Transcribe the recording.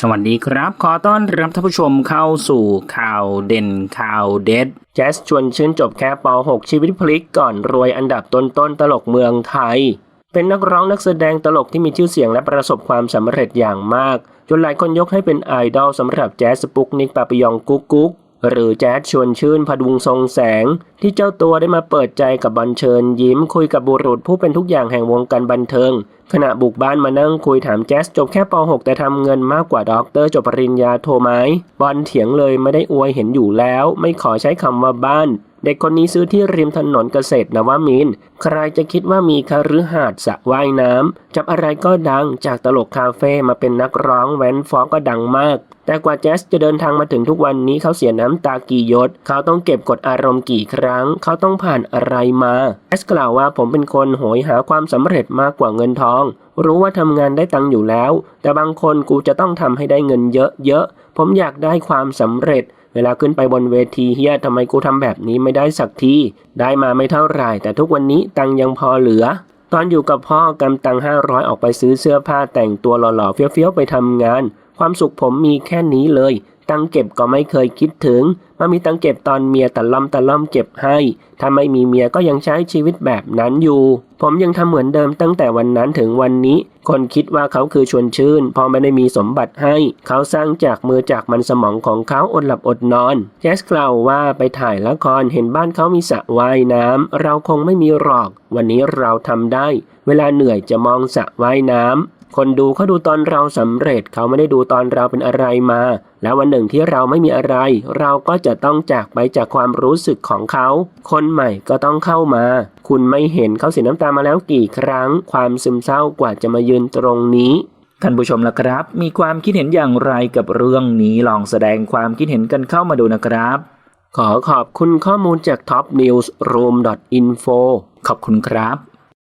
สวัสดีครับ ขอต้อนรับท่านผู้ชมเข้าสู่ข่าวเด่นข่าวเด็ดแจ๊สชวนชื่นจบแค่ป .6 ชีวิตพลิกก่อนรวยอันดับต้นๆตลกเมืองไทย เป็นนักร้องนักแสดงตลกที่มีชื่อเสียงและประสบความสำเร็จอย่างมาก จนหลายคนยกให้เป็นไอดอลสำหรับแจ๊สสปุกนิกปาปิยองกุ๊กกุ๊ก หรือแจ๊ดชวนชื่นพดุงทรงแสง ที่เจ้าตัวได้มาเปิดใจกับบันเชิญยิ้มคุยกับบุรุษผู้เป็นทุกอย่างแห่งวงการบันเทิง ขณะบุกบ้านมานั่งคุยถามแจ๊สจบแค่ป .6 แต่ทำเงินมากกว่าด็อกเตอร์จบปริญญาโทไหมบอลเถียงเลยไม่ได้อวยเห็นอยู่แล้ว ไม่ขอใช้คำว่าบ้าน เด็กคนนี้ซื้อที่ริมถนนเกษตรนวมิน ใครจะคิดว่ามีคฤหาสน์สระว่ายน้ำจับอะไรก็ดังจากตลกคาเฟ่มาเป็นนักร้องแว้นฟอกก็ดังมาก แต่กว่าแจ๊สจะเดินทางมาถึงทุกวันนี้เขาเสียน้ำตากี่ยดเขาต้องเก็บกดอารมณ์กี่ครั้ง เขาต้องผ่านอะไรมาแจ๊สกล่าวว่าผมเป็นคนโหยหาความสำเร็จมากกว่าเงินทอง รู้ว่าทำงานได้ตังค์อยู่แล้ว แต่บางคนกูจะต้องทำให้ได้เงินเยอะๆผมอยากได้ความสำเร็จ เวลาขึ้นไปบนเวทีเฮียทำไมกูทำแบบนี้ไม่ได้สักทีได้มาไม่เท่าไหร่ แต่ทุกวันนี้ตังยังพอเหลือ ตอนอยู่กับพ่อกำตังห้าร้อยออกไปซื้อเสื้อผ้าแต่งตัวหล่อๆเฟี้ยวๆไปทำงาน ความสุขผมมีแค่นี้เลย ตังเก็บก็ไม่เคยคิดถึงมามีตังเก็บตอนเมียตะล่อมตะล่อมเก็บให้ ถ้าไม่มีเมียก็ยังใช้ชีวิตแบบนั้นอยู่ ผมยังทำเหมือนเดิมตั้งแต่วันนั้นถึงวันนี้ คนคิดว่าเขาคือชวนชื่น พอไม่ได้มีสมบัติให้ เขาสร้างจากมือจากมันสมองของเขาอดหลับอดนอนแจสกล่าวว่าไปถ่ายละครเห็นบ้านเขามีสระว่ายน้ำเราคงไม่มีหรอก วันนี้เราทำได้ เวลาเหนื่อยจะมองสระว่ายน้ำ คนดูเขาดูตอนเราสำเร็จเขาไม่ได้ดูตอนเราเป็นอะไรมา แล้ววันหนึ่งที่เราไม่มีอะไร เราก็จะต้องจากไปจากความรู้สึกของเขา คนใหม่ก็ต้องเข้ามา คุณไม่เห็นเขาเสียน้ำตามาแล้วกี่ครั้ง ความซึมเศร้ากว่าจะมายืนตรงนี้ท่านผู้ชมล่ะครับ มีความคิดเห็นอย่างไรกับเรื่องนี้ลองแสดงความคิดเห็นกันเข้ามาดูนะครับ ขอขอบคุณข้อมูลจาก topnewsroom.info ขอบคุณครับ